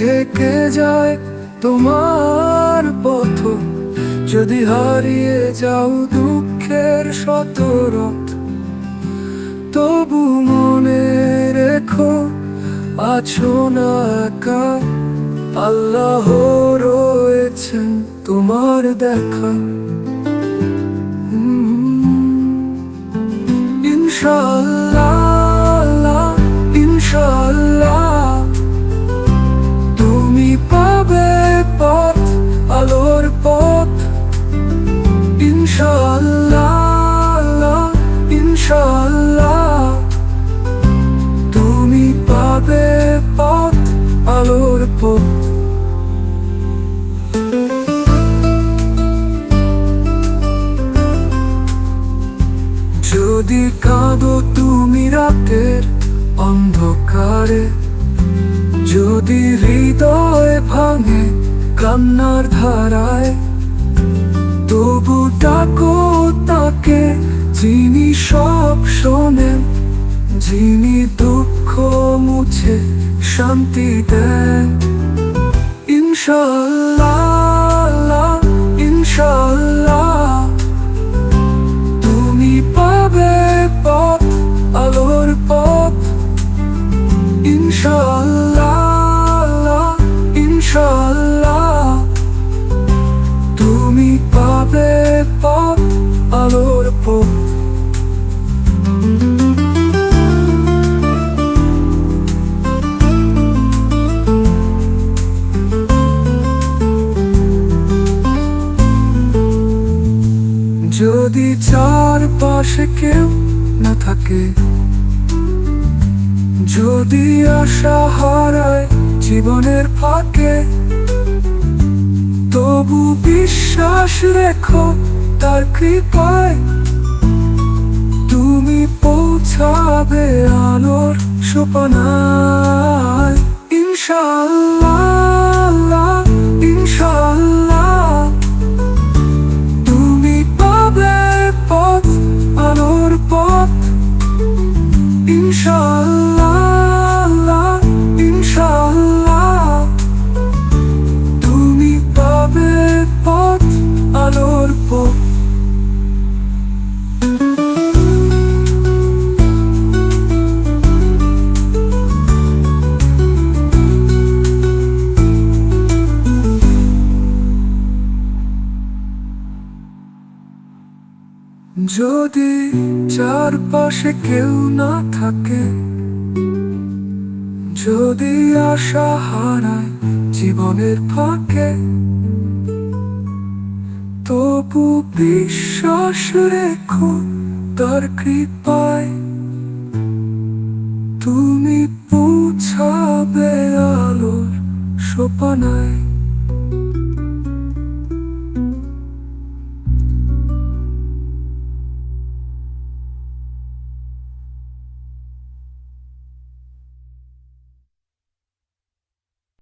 ঢেকে যায় তোমার পথ, যদি হারিয়ে যাও দুঃখের শতরথ, তবু মনে রেখো, আছো না একা, আল্লাহ রয়েছেন তোমার দেখা। ইনশাল্লাহ ইনশাল্লাহ ইনশাল্লাহ তুমি পাবে পথ আলোর পথ। যদি কাঁদো তুমি রাতের অন্ধকারে, যদি হৃদয় ভাঙে কান্নার ধারায় যিনি সব শোনেন যিনি দুঃখ মুছে শান্তি দেন। ইনশাল্লাহ যদি চার পাশে কেউ না থাকে, যদি আশা হারায় জীবনের ফাঁকে, তবু বিশ্বাস রেখো তার কৃপায়। তুমি পৌঁছাবে আলোর সোপানায় যদি চারপাশে কেউ না থাকে, যদি আশা হারায় জীবনের ফাঁকে, তবু বিশ্বাস রেখো তার কৃপায়। তুমি পৌঁছাবে আলোর সোপানায়।